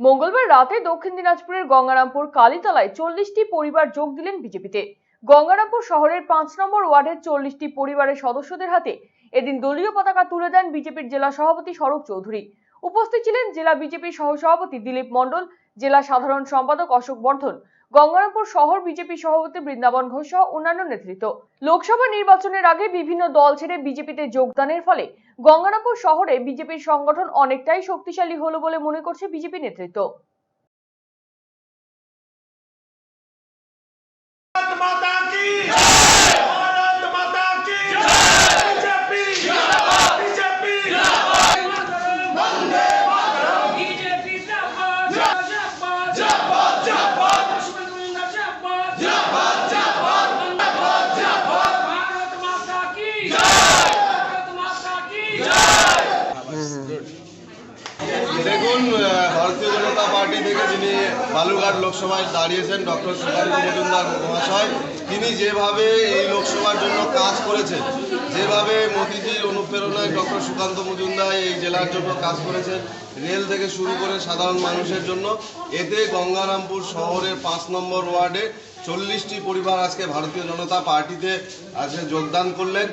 মঙ্গলবার রাতে দক্ষিণ দিনাজপুরের গঙ্গারামপুর কালীতলায় চল্লিশটি পরিবার যোগ দিলেন বিজেপিতে। গঙ্গারামপুর শহরের পাঁচ নম্বর ওয়ার্ডের চল্লিশটি পরিবারের সদস্যদের হাতে এদিন দলীয় পতাকা তুলে দেন বিজেপির জেলা সভাপতি স্বরূপ চৌধুরী। উপস্থিত ছিলেন জেলা বিজেপির সহসভাপতি দিলীপ মণ্ডল, জেলা সাধারণ সম্পাদক অশোক বর্ধন গঙ্গারামপুর শহর বিজেপি সভাপতি বৃন্দাবন ঘোষ সহ অন্যান্য নেতৃত্ব। লোকসভা নির্বাচনের আগে বিভিন্ন দল ছেড়ে বিজেপিতে যোগদানের ফলে গঙ্গারামপুর শহরে বিজেপির সংগঠন অনেকটাই শক্তিশালী হলো বলে মনে করছে বিজেপি নেতৃত্ব। মাতা দেখুন ভারতীয় জনতা পার্টি থেকে যিনি বালুরঘাট লোকসভায় দাঁড়িয়েছেন, ডক্টর সুকান্ত মজুমদার মহাশয়, তিনি যেভাবে এই লোকসভার জন্য কাজ করেছেন, যেভাবে মোদিজির অনুপ্রেরণায় ডক্টর সুকান্ত মজুমদার এই জেলার জন্য কাজ করেছেন, রেল থেকে শুরু করে সাধারণ মানুষের জন্য, এতে গঙ্গারামপুর শহরের পাঁচ নম্বর ওয়ার্ডে চল্লিশটি পরিবার আজকে ভারতীয় জনতা পার্টিতে আজকে যোগদান করলেন।